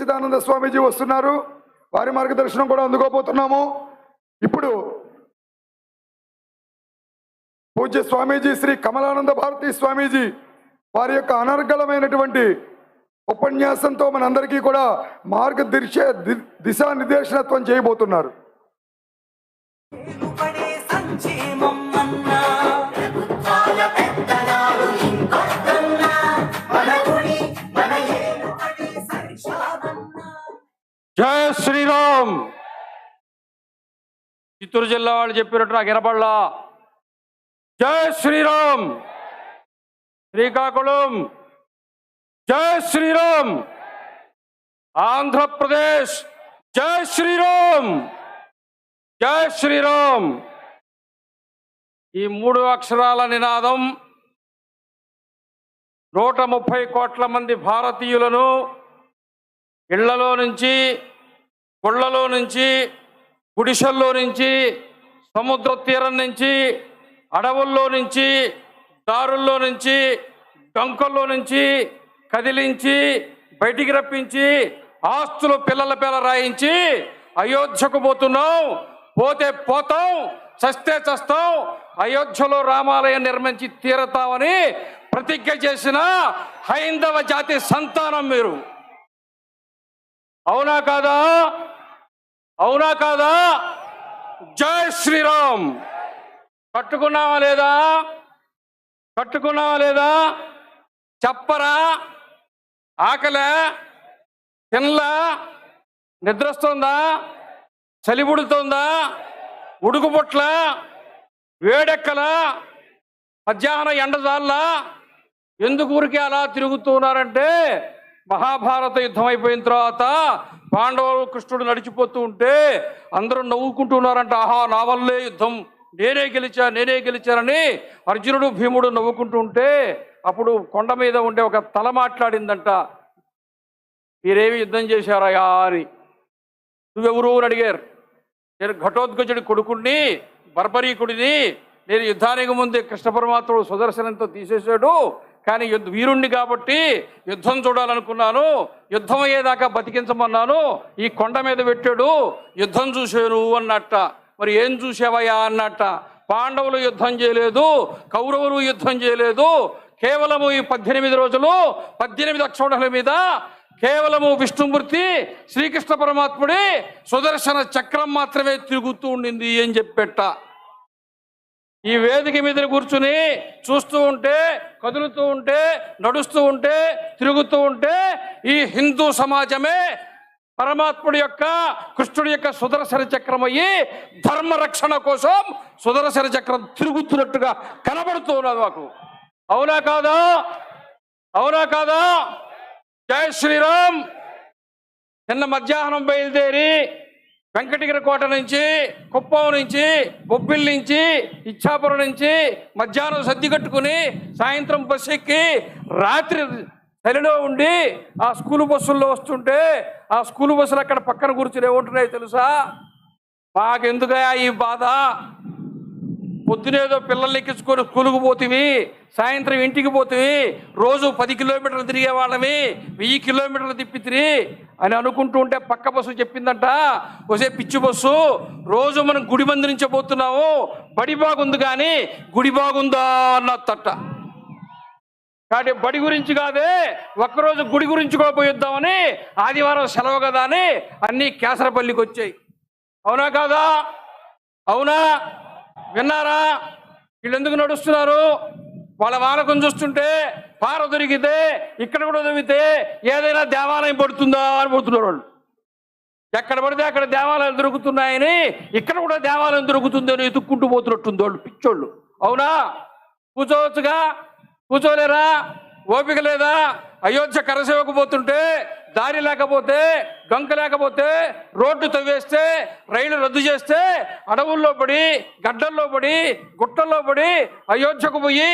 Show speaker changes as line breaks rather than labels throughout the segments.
సచ్చిదానంద స్వామీజీ వస్తున్నారు. వారి మార్గదర్శనం కూడా అందుకోబోతున్నాము. ఇప్పుడు పూజ్య స్వామీజీ శ్రీ కమలానంద భారతీ స్వామీజీ వారి యొక్క అనర్గళమైనటువంటి ఉపన్యాసంతో మనందరికీ కూడా మార్గదర్శ దిశా దిశానిర్దేశనత్వం చేయబోతున్నారు.
జై శ్రీరామ్. చిత్తూరు జిల్లా వాళ్ళు చెప్పినట్టు నాకు వినపడలా. జై శ్రీరామ్. శ్రీకాకుళం. జై శ్రీరామ్. ఆంధ్రప్రదేశ్. జై శ్రీరామ్. జై శ్రీరామ్. ఈ మూడు అక్షరాల నినాదం నూట ముప్పై కోట్ల మంది భారతీయులను ఇళ్ళలో నుంచి గుళ్ళలో నుంచి గుడిసెల్లో నుంచి సముద్ర తీరం నుంచి అడవుల్లో నుంచి దారుల్లో నుంచి డొంకల్లో నుంచి కదిలించి బయటికి రప్పించి ఆస్తులు పిల్లల పిల్ల రాయించి అయోధ్యకు పోతున్నాం. పోతే పోతాం చస్తే చస్తాం. అయోధ్యలో రామాలయం నిర్మించి తీరతామని ప్రతిజ్ఞ చేసిన హైందవ జాతి సంతానం మీరు. అవునా కాదా? అవునా కాదా? జై శ్రీరామ్. కట్టుకున్నావా లేదా? కట్టుకున్నావా లేదా? చెప్పరా? ఆకలే? తినలా? నిద్రస్తుందా? చలిబుడుతుందా ఉడుకుపుట్ల వేడెక్కల? మధ్యాహ్నం ఎండజాల్లా ఎందుకు ఊరికే అలా తిరుగుతున్నారంటే మహాభారత యుద్ధం అయిపోయిన తర్వాత పాండవులు కృష్ణుడు నడిచిపోతూ ఉంటే అందరూ నవ్వుకుంటున్నారంట ఆహా నా వల్లే యుద్ధం. నేనే గెలిచా నేనే గెలిచానని అర్జునుడు భీముడు నవ్వుకుంటూ ఉంటే అప్పుడు కొండ మీద ఉండే ఒక తల మాట్లాడిందంట మీరేమి యుద్ధం చేశారయా అని. నువ్వెవరు? అని అడిగారు. నేను ఘటోద్గజుడి కొడుకుణ్ణి బర్బరీకుడిని. నేను యుద్ధానికి ముందే కృష్ణ పరమాత్ముడు సుదర్శనంతో తీసేశాడు. కానీ యుద్ధ వీరుణ్ణి కాబట్టి యుద్ధం చూడాలనుకున్నాను యుద్ధం అయ్యేదాకా బతికించమన్నాను ఈ కొండ మీద పెట్టాడు యుద్ధం చూశాను అన్నట్ట. మరి ఏం చూసావయ్యా అన్నట్ట. పాండవులు యుద్ధం చేయలేదు కౌరవులు యుద్ధం చేయలేదు కేవలము ఈ పద్దెనిమిది రోజులు పద్దెనిమిది అక్షోడల మీద కేవలము విష్ణుమూర్తి శ్రీకృష్ణ పరమాత్ముడి సుదర్శన చక్రం మాత్రమే తిరుగుతూ ఉండింది అని చెప్పెట్ట ఈ వేదిక మీద కూర్చుని చూస్తూ ఉంటే కదులుతూ ఉంటే నడుస్తూ ఉంటే తిరుగుతూ ఉంటే ఈ హిందూ సమాజమే పరమాత్ముడి యొక్క కృష్ణుడి యొక్క సుదర్శన చక్రం అయ్యి ధర్మ రక్షణ కోసం సుదర్శన చక్రం తిరుగుతున్నట్టుగా కనబడుతూ ఉన్నది మాకు. అవునా కాదా? అవునా కాదా? జై శ్రీరామ్! నిన్న మధ్యాహ్నం బయలుదేరి వెంకటగిరి కోట నుంచి కుప్పం నుంచి బొబ్బిల్ నుంచి ఇచ్చాపురం నుంచి మధ్యాహ్నం సర్ది కట్టుకుని సాయంత్రం బస్సు ఎక్కి రాత్రి చలిలో ఉండి ఆ స్కూల్ బస్సుల్లో వస్తుంటే ఆ స్కూల్ బస్సులు అక్కడ పక్కన కూర్చుని ఏముంటున్నాయి తెలుసా? మాకెందుకయా ఈ బాధ? పొద్దునేదో పిల్లల్ని ఎక్కించుకొని స్కూల్కి పోతివి సాయంత్రం ఇంటికి పోతివి రోజు పది కిలోమీటర్లు తిరిగే వాళ్ళమి వెయ్యి కిలోమీటర్లు తిప్పితిరి అని అనుకుంటూ ఉంటే పక్క బస్సు చెప్పిందంట ఒసే పిచ్చి బస్సు రోజు మనం గుడి మంది బడి బాగుంది కానీ గుడి బాగుందా అన్నట్టట కాబట్టి బడి గురించి కాదే ఒక్కరోజు గుడి గురించి కూడా పోయిద్దామని ఆదివారం సెలవు కదా అని అన్నీ కేసరపల్లికి వచ్చాయి. అవునా కాదా? అవునా? విన్నారా? వీళ్ళు ఎందుకు నడుస్తున్నారు? వాళ్ళ వానకం చూస్తుంటే పార దొరికితే ఇక్కడ కూడా దొరికితే ఏదైనా దేవాలయం పడుతుందా అని పోతున్నారు వాళ్ళు. ఎక్కడ పడితే అక్కడ దేవాలయాలు దొరుకుతున్నాయని ఇక్కడ కూడా దేవాలయం దొరుకుతుందని ఎత్తుక్కుంటూ పోతున్నట్టుంది వాళ్ళు పిచ్చోళ్ళు. అవునా? కూర్చోవచ్చుగా? కూర్చోలేరా? ఓపిక లేదా? అయోధ్య కరసేవకు పోతుంటే దారి లేకపోతే డొంక లేకపోతే రోడ్డు తవ్వేస్తే రైలు రద్దు చేస్తే అడవుల్లో పడి గడ్డల్లో పడి గుట్టల్లో పడి అయోధ్యకు పోయి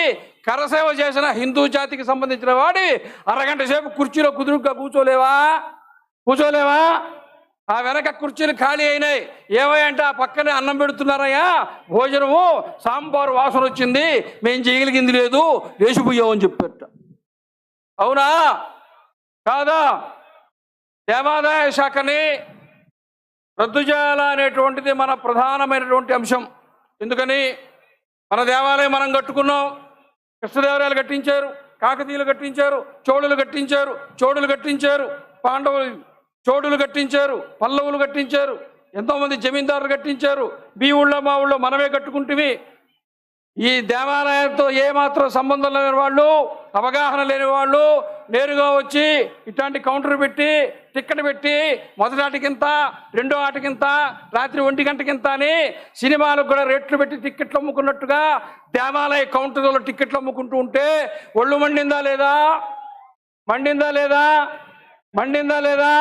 కరసేవ చేసిన హిందూ జాతికి సంబంధించిన వాడి అరగంట సేపు కుర్చీలో కుదురుగా కూర్చోలేవా? కూర్చోలేవా? ఆ వెనక కుర్చీలు ఖాళీ అయినాయి. ఏమయ్యంటే ఆ పక్కనే అన్నం పెడుతున్నారయ్యా భోజనము సాంబారు వాసన వచ్చింది మేం చేయగలిగింది లేదు లేచిపోయామని చెప్పారట అవునా? కాదా? దేవాదాయ శాఖని రద్దు చేయాలనేటువంటిది మన ప్రధానమైనటువంటి అంశం. ఎందుకని? మన దేవాలయం మనం కట్టుకున్నాం. కృష్ణదేవరాయలు కట్టించారు కాకతీయులు కట్టించారు చోడులు కట్టించారు చోడులు కట్టించారు పాండవులు చోడులు కట్టించారు పల్లవులు కట్టించారు ఎంతోమంది జమీందారులు కట్టించారు మీ ఊళ్ళో మా ఊళ్ళో మనమే కట్టుకుంటువి ఈ దేవాలయంతో ఏమాత్రం సంబంధం లేని వాళ్ళు అవగాహన లేని వాళ్ళు నేరుగా వచ్చి ఇట్లాంటి కౌంటర్ పెట్టి టిక్కెట్ పెట్టి మొదటి ఆటకింత రెండో ఆటకింత రాత్రి ఒంటి గంటకింత అని సినిమాలకు కూడా రేట్లు పెట్టి టిక్కెట్లు అమ్ముకున్నట్టుగా దేవాలయ కౌంటర్లో టిక్కెట్లు అమ్ముకుంటూ ఉంటే ఒళ్ళు మండిందా లేదా? మండిందా లేదా? మండిందా లేదా?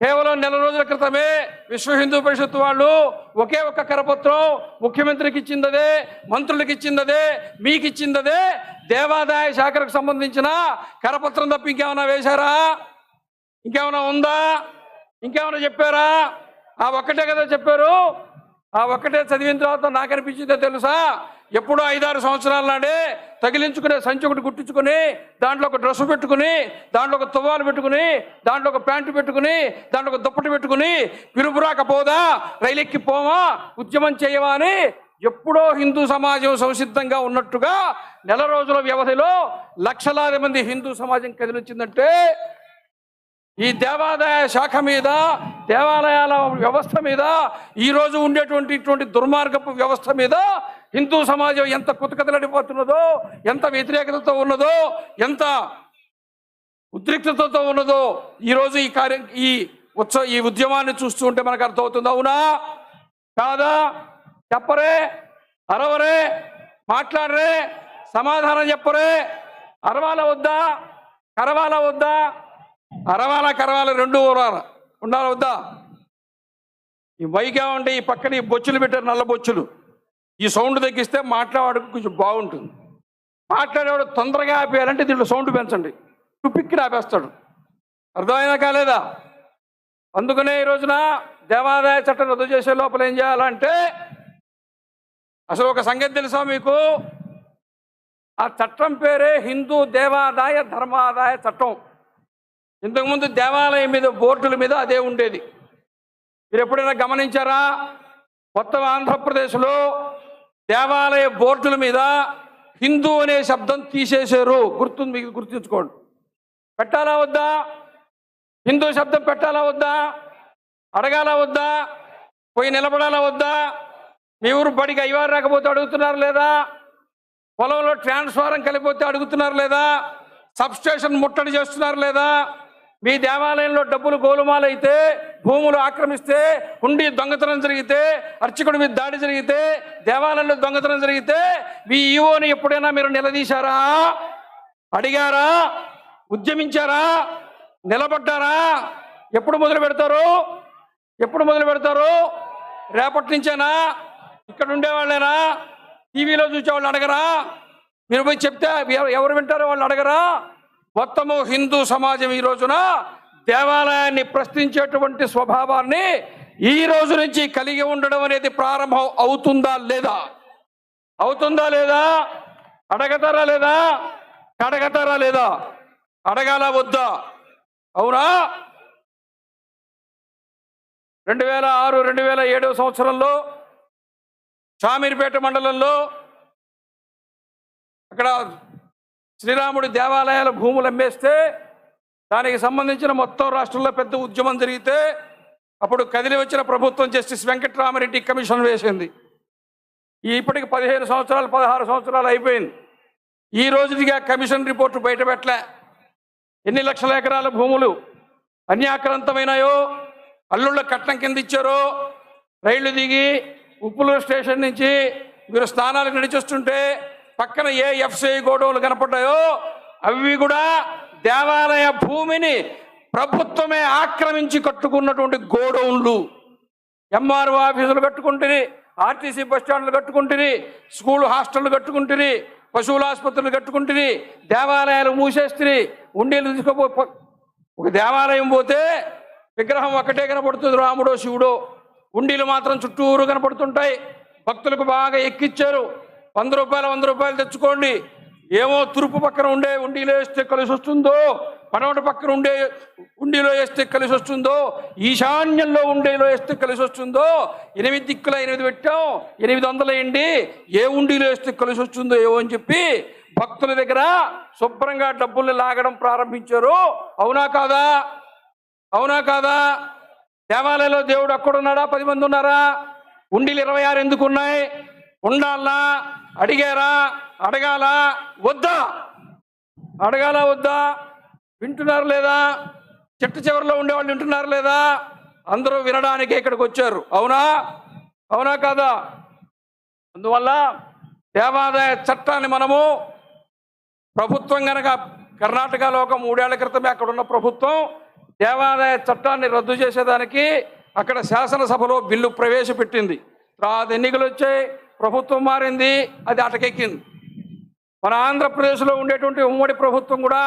కేవలం నెల రోజుల క్రితమే విశ్వ హిందూ పరిషత్ వాళ్ళు ఒకే ఒక్క కరపత్రం ముఖ్యమంత్రికి ఇచ్చిందదే మంత్రులకు ఇచ్చిందదే మీకు ఇచ్చిందదే దేవాదాయ శాఖకు సంబంధించిన కరపత్రం తప్ప ఇంకేమైనా వేశారా? ఇంకేమైనా ఉందా? ఇంకేమైనా చెప్పారా? ఆ ఒక్కటే కదా చెప్పారు. ఆ ఒక్కటే చదివిన తర్వాత నాకు అనిపించిందో తెలుసా? ఎప్పుడో ఐదారు సంవత్సరాల నాడే తగిలించుకునే సంచి ఒకటి గుట్టించుకుని దాంట్లో ఒక డ్రెస్ పెట్టుకుని దాంట్లో ఒక తువ్వాలు పెట్టుకుని దాంట్లో ఒక ప్యాంటు పెట్టుకుని దాంట్లో ఒక దుప్పటి పెట్టుకుని పిలుపురాక పోదా రైలెక్కి ఉద్యమం చేయవా అని ఎప్పుడో హిందూ సమాజం సంసిద్ధంగా ఉన్నట్టుగా నెల రోజుల వ్యవధిలో లక్షలాది మంది హిందూ సమాజం కదిలించిందంటే ఈ దేవాదాయ శాఖ మీద దేవాలయాల వ్యవస్థ మీద ఈ రోజు ఉండేటువంటి ఇటువంటి దుర్మార్గపు వ్యవస్థ మీద హిందూ సమాజం ఎంత కుతకతలడిపోతున్నదో ఎంత వ్యతిరేకతతో ఉన్నదో ఎంత ఉద్రిక్తతతో ఉన్నదో ఈరోజు ఈ కార్యం ఈ ఉత్సవ ఈ ఉద్యమాన్ని చూస్తూ ఉంటే మనకు అర్థమవుతుంది అవునా? కాదా? చెప్పరే అరవరే మాట్లాడరే సమాధానం చెప్పరే అరవాల వద్దా? కరవాల వద్దా? అరవాల కరవాల రెండు ఉండాలి వద్దా? ఈ వైగా ఉంటే ఈ పక్కన ఈ బొచ్చులు పెట్టారు నల్ల బొచ్చులు. ఈ సౌండ్ తగ్గిస్తే మాట్లాడేవాడికి కొంచెం బాగుంటుంది. మాట్లాడేవాడు తొందరగా ఆపేయాలంటే దీంట్లో సౌండ్ పెంచండి. టుపిక్కి ఆపేస్తాడు. అర్థమైనా కాలేదా? అందుకనే ఈ రోజున దేవాదాయ చట్టం రద్దు చేసే లోపల ఏం చేయాలంటే అసలు ఒక సంగతి తెలుసా మీకు? ఆ చట్టం పేరే హిందూ దేవాదాయ ధర్మాదాయ చట్టం. ఇంతకుముందు దేవాలయం మీద బోర్డుల మీద అదే ఉండేది. మీరు ఎప్పుడైనా గమనించారా? మొత్తం ఆంధ్రప్రదేశ్లో దేవాలయ బోర్డుల మీద హిందూ అనే శబ్దం తీసేశారు. గుర్తు మీకు గుర్తుంచుకోండి. పెట్టాలా వద్దా? హిందూ శబ్దం పెట్టాలా వద్దా? అడగాలా వద్దా? పోయి నిలబడాలా వద్దా? మీ ఊరు బడికి అయ్యవారు రాకపోతే అడుగుతున్నారు లేదా? పొలంలో ట్రాన్స్ఫారం కలిపోతే అడుగుతున్నారు లేదా? సబ్ స్టేషన్ ముట్టడి చేస్తున్నారు లేదా? మీ దేవాలయంలో డబ్బులు గోలుమాలైతే భూములు ఆక్రమిస్తే ఉండి దొంగతనం జరిగితే అర్చకుడి మీద దాడి జరిగితే దేవాలయంలో దొంగతనం జరిగితే మీ ఈవోని ఎప్పుడైనా మీరు నిలదీశారా? అడిగారా? ఉద్యమించారా? నిలబడ్డారా? ఎప్పుడు మొదలు పెడతారు? ఎప్పుడు మొదలు పెడతారు? రేపటి నుంచేనా? ఇక్కడ ఉండేవాళ్ళేనా? టీవీలో చూసేవాళ్ళు అడగరా? మీరు పోయి చెప్తే ఎవరు వింటారో వాళ్ళు అడగరా? మొత్తము హిందూ సమాజం ఈ రోజున దేవాలయాన్ని ప్రశ్నించేటువంటి స్వభావాన్ని ఈ రోజు నుంచి కలిగి ఉండడం అనేది ప్రారంభం అవుతుందా లేదా? అవుతుందా లేదా? అడగతారా లేదా? అడగతారా లేదా? అడగాల వద్దా? అవునా? రెండు వేల ఆరు రెండు వేల ఏడవ సంవత్సరంలో షామీర్పేట మండలంలో అక్కడ శ్రీరాముడి దేవాలయాల భూములు అమ్మేస్తే దానికి సంబంధించిన మొత్తం రాష్ట్రంలో పెద్ద ఉద్యమం జరిగితే అప్పుడు కదిలి వచ్చిన ప్రభుత్వం జస్టిస్ వెంకట్రామరెడ్డి కమిషన్ వేసింది. ఇప్పటికి పదిహేను సంవత్సరాలు పదహారు సంవత్సరాలు అయిపోయింది. ఈ రోజుకి ఆ కమిషన్ రిపోర్టు బయటపెట్టలే ఎన్ని లక్షల ఎకరాల భూములు అన్యాక్రాంతమైనాయో అల్లుళ్ళ కట్నం కింద ఇచ్చారో రైళ్ళు దిగి ఉప్పులూరు స్టేషన్ నుంచి మీరు స్థానాలు నడిచొస్తుంటే పక్కన ఏ ఎఫ్సిఐ గోడౌన్లు కనపడ్డాయో అవి కూడా దేవాలయ భూమిని ప్రభుత్వమే ఆక్రమించి కట్టుకున్నటువంటి గోడౌన్లు. ఎంఆర్ఓ ఆఫీసులు కట్టుకుంటుంది ఆర్టీసీ బస్ స్టాండ్లు కట్టుకుంటుంది స్కూల్ హాస్టళ్ళు కట్టుకుంటుంది పశువుల ఆసుపత్రులు కట్టుకుంటుంది దేవాలయాలు మూసేస్తుంది ఉండేలు తీసుకుపో ఒక దేవాలయం పోతే విగ్రహం ఒక్కటే కనపడుతుంది రాముడో శివుడో. ఉండీలు మాత్రం చుట్టూరు కనపడుతుంటాయి. భక్తులకు బాగా ఎక్కిచ్చారు. వంద రూపాయలు వంద రూపాయలు తెచ్చుకోండి. ఏమో తూర్పు పక్కన ఉండే ఉండిలో వేస్తే కలిసి వస్తుందో పడమట పక్కన ఉండే ఉండిలో వేస్తే కలిసి వస్తుందో ఈశాన్యంలో ఉండేలో వేస్తే కలిసి వస్తుందో ఎనిమిది దిక్కుల ఎనిమిది పెట్టాం ఎనిమిది వందలు వేయండి ఏ ఉండిలో వేస్తే కలిసి వస్తుందో ఏవో అని చెప్పి భక్తుల దగ్గర శుభ్రంగా డబ్బుల్ని లాగడం ప్రారంభించారు. అవునా కాదా? అవునా కాదా? దేవాలయంలో దేవుడు అక్కడున్నాడా పది మంది ఉన్నారా? ఉండిలు ఇరవై ఆరు ఎందుకు ఉన్నాయి? ఉండాలా? అడిగారా? అడగాల? వద్దా? అడగాల వద్దా? వింటున్నారు లేదా? చెట్టు చివరిలో ఉండేవాళ్ళు వింటున్నారు లేదా? అందరూ వినడానికి ఇక్కడికి వచ్చారు. అవునా? అవునా కాదా? అందువల్ల దేవాదాయ చట్టాన్ని మనము ప్రభుత్వం కనుక కర్ణాటకలో ఒక మూడేళ్ళ క్రితమే అక్కడ ఉన్న ప్రభుత్వం దేవాదాయ చట్టాన్ని రద్దు చేసేదానికి అక్కడ శాసనసభలో బిల్లు ప్రవేశపెట్టింది. తర్వాత ఎన్నికలు వచ్చాయి ప్రభుత్వం మారింది అది అటకెక్కింది. మన ఆంధ్రప్రదేశ్లో ఉండేటువంటి ఉమ్మడి ప్రభుత్వం కూడా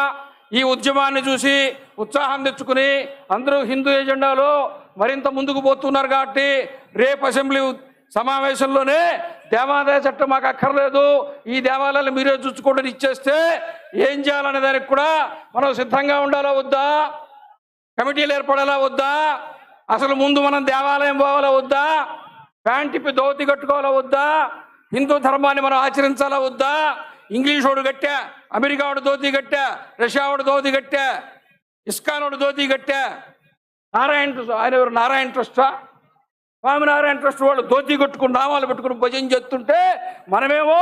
ఈ ఉద్యమాన్ని చూసి ఉత్సాహం తెచ్చుకుని అందరూ హిందూ ఎజెండాలో మరింత ముందుకు పోతున్నారు కాబట్టి రేపు అసెంబ్లీ సమావేశంలోనే దేవాదాయ చట్టం మాకు అక్కర్లేదు. ఈ దేవాలయాలు మీరే చూసుకోండి ఇచ్చేస్తే ఏం చేయాలనే దానికి కూడా మనం సిద్ధంగా ఉండాలా వద్దా? కమిటీలు ఏర్పడాలా వద్దా? అసలు ముందు మనం దేవాలయం పోవాలా వద్దా? ప్యాంటిపి ధోతి కట్టుకోవాలా వద్దా? హిందూ ధర్మాన్ని మనం ఆచరించాలా వద్దా? ఇంగ్లీష్ వాడు కట్టా అమెరికా వాడు ధోతి కట్టా రష్యా వాడు ధోతి కట్టా ఇస్కాన్ వాడు ధోతి కట్టా. నారాయణ ట్రస్ట్ ఆయన ఎవరు? నారాయణ ట్రస్టా స్వామినారాయణ ట్రస్ట్ వాళ్ళు ధోతి కట్టుకుని నామాలు పెట్టుకుని భజన చేస్తుంటే మనమేమో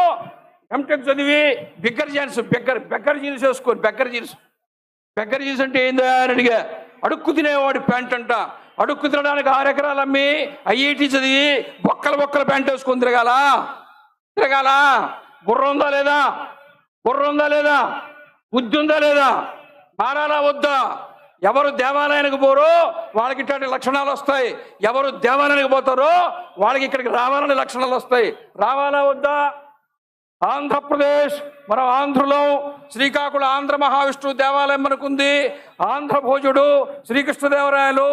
ఎంటెక్ చదివి bigger jeans bigger beggar jeans వేసుకొని బెగ్గర్ జీన్స్ బెగ్గర్ జీన్స్ అంటే ఏందో అని అడిగా. అడుక్కు తినేవాడి ప్యాంట్ అంట. అడుక్కు తినడానికి ఆరు ఎకరాలు అమ్మి ఐఐటి చదివి బొక్కల బొక్కల ప్యాంట్ వేసుకొని తిరగాల? తిరగాల? బుర్ర ఉందా లేదా? బుర్ర ఉందా లేదా? బుద్ధి ఉందా లేదా? మారాలా వద్దా? ఎవరు దేవాలయానికి పోరో వాళ్ళకి ఇట్లాంటి లక్షణాలు వస్తాయి. ఎవరు దేవాలయానికి పోతారో వాళ్ళకి ఇక్కడికి రావాలని లక్షణాలు వస్తాయి. రావాలా వద్దా? ఆంధ్రప్రదేశ్ మనం ఆంధ్రలో శ్రీకాకుళం ఆంధ్ర మహావిష్ణువు దేవాలయం మనకుంది ఆంధ్ర భోజుడు శ్రీకృష్ణదేవరాయలు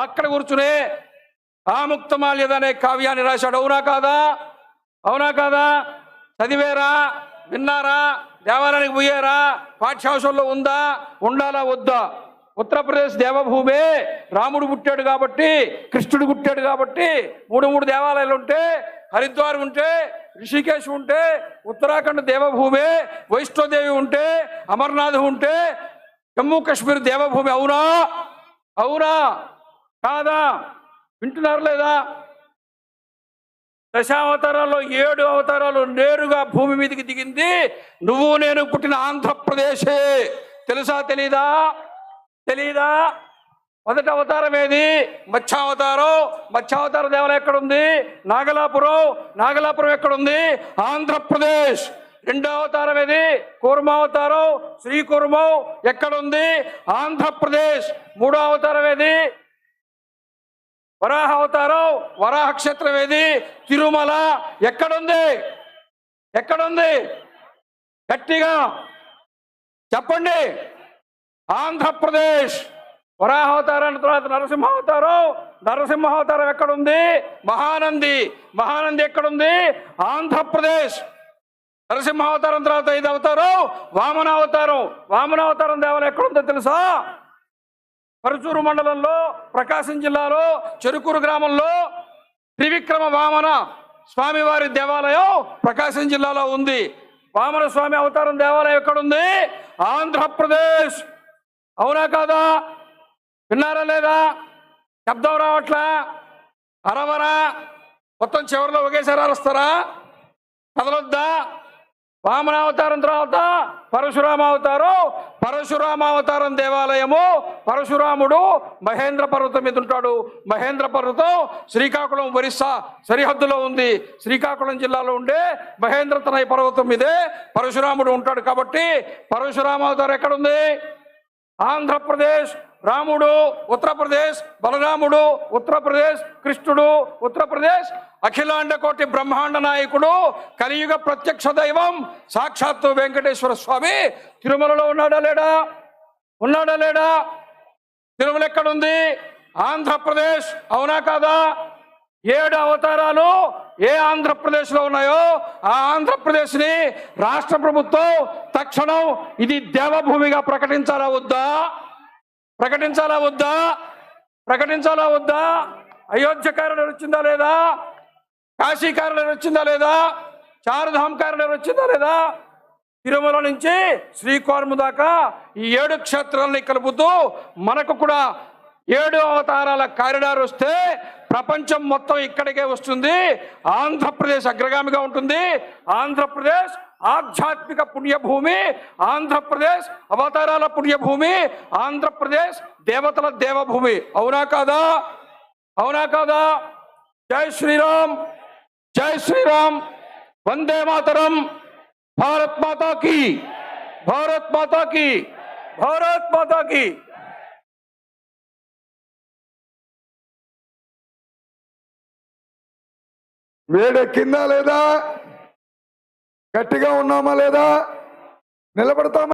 అక్కడ కూర్చునే ఆముక్తమాల్యద అనే కావ్యాన్ని రాశాడు. అవునా కాదా? అవునా కాదా? చదివేరా? విన్నారా? దేవాలయానికి పోయారా? పాఠ్యాంశంలో ఉందా? ఉండాలా? వద్దా? ఉత్తరప్రదేశ్ దేవభూమే రాముడు పుట్టాడు కాబట్టి కృష్ణుడు పుట్టాడు కాబట్టి మూడు మూడు దేవాలయాలు ఉంటే హరిద్వార్ ఉంటే రిషికేశ్ ఉంటే ఉత్తరాఖండ్ దేవభూమి వైష్ణోదేవి ఉంటే అమర్నాథ్ ఉంటే జమ్మూ కాశ్మీర్ దేవభూమి అవునా? అవునా? కాదా? వింటున్నారు లేదా? దశావతారాల్లో ఏడు అవతారాలు నేరుగా భూమి మీదకి దిగింది. నువ్వు నేను పుట్టిన ఆంధ్రప్రదేశే. తెలుసా తెలీదా? తెలీదా? మొదటి అవతారం ఏది? మత్స్యావతారం. మత్స్యావతార దేవాలయం ఎక్కడుంది? నాగలాపురం. నాగలాపురం ఎక్కడుంది? ఆంధ్రప్రదేశ్. రెండో అవతారం ఏది? కూర్మావతారం. శ్రీకూర్మం. ఎక్కడుంది? ఆంధ్రప్రదేశ్. మూడో అవతారం ఏది? వరాహ అవతారం. వరాహ క్షేత్రం ఏది? తిరుమల. ఎక్కడుంది? ఎక్కడుంది? గట్టిగా చెప్పండి. ఆంధ్రప్రదేశ్. వరాహావతారం తర్వాత నరసింహావతారం నరసింహావతారం ఎక్కడుంది? మహానంది. మహానంది ఎక్కడుంది? ఆంధ్రప్రదేశ్. నరసింహావతారం తర్వాత ఐదు అవతారం వామనావతారం. వామనావతారం దేవాలయం ఎక్కడుందో తెలుసా? పరుచూరు మండలంలో ప్రకాశం జిల్లాలో చెరుకూరు గ్రామంలో త్రివిక్రమ వామన స్వామివారి దేవాలయం ప్రకాశం జిల్లాలో ఉంది. వామన స్వామి అవతారం దేవాలయం ఎక్కడుంది? ఆంధ్రప్రదేశ్. అవునా కాదా? విన్నారా లేదా? శబ్దం రావట్లా? అరవరా? మొత్తం చివరిలో ఒకేసారి అరుస్తారా? కదలొద్దా? వామనావతారం తర్వాత పరశురామ అవతారం పరశురామ అవతారం దేవాలయము పరశురాముడు మహేంద్ర పర్వతం మీద ఉంటాడు. మహేంద్ర పర్వతం శ్రీకాకుళం ఒరిస్సా సరిహద్దులో ఉంది. శ్రీకాకుళం జిల్లాలో ఉండే మహేంద్ర తనయ పర్వతం మీదే పరశురాముడు ఉంటాడు కాబట్టి పరశురామ అవతారం ఎక్కడుంది? ఆంధ్రప్రదేశ్ రాముడు ఉత్తరప్రదేశ్ బలరాముడు ఉత్తరప్రదేశ్ కృష్ణుడు ఉత్తరప్రదేశ్ అఖిలాండ కోటి బ్రహ్మాండ నాయకుడు కలియుగ ప్రత్యక్ష దైవం సాక్షాత్తు వెంకటేశ్వర స్వామి. తిరుమలలో ఉన్నాడా లేడా? ఉన్నాడా లేడా? తిరుమల ఎక్కడుంది? ఆంధ్రప్రదేశ్ అవునా కాదా? ఏడు అవతారాలు ఏ ఆంధ్రప్రదేశ్లో ఉన్నాయో ఆ ఆంధ్రప్రదేశ్ని రాష్ట్ర ప్రభుత్వం తక్షణం ఇది దేవభూమిగా ప్రకటించాలా వద్దా? ప్రకటించాలా వద్దా? ప్రకటించాలా వద్దా? అయోధ్య కారిడార్ వచ్చిందా లేదా? కాశీ కారిడార్ వచ్చిందా లేదా? చారుధామ్ కారిడార్ వచ్చిందా లేదా? తిరుమల నుంచి శ్రీకోర్ము దాకా ఈ ఏడు క్షేత్రాలని కలుపుతూ మనకు కూడా ఏడు అవతారాల కారిడార్ వస్తే ప్రపంచం మొత్తం ఇక్కడికే వస్తుంది. ఆంధ్రప్రదేశ్ అగ్రగామిగా ఉంటుంది. ఆంధ్రప్రదేశ్ ఆధ్యాత్మిక పుణ్యభూమి ఆంధ్రప్రదేశ్ అవతారాల పుణ్యభూమి ఆంధ్రప్రదేశ్ దేవతల దేవభూమి అవునా కాదా అవునా కాదా జై శ్రీరామ్ జై శ్రీరామ్ వందే మాతరం భారత్ మాతా కి భారత్ మాతా కి భారత్ మాతా కి
మేడ కింద లేదా గట్టిగా ఉన్నామా లేదా? నిలబడతామా?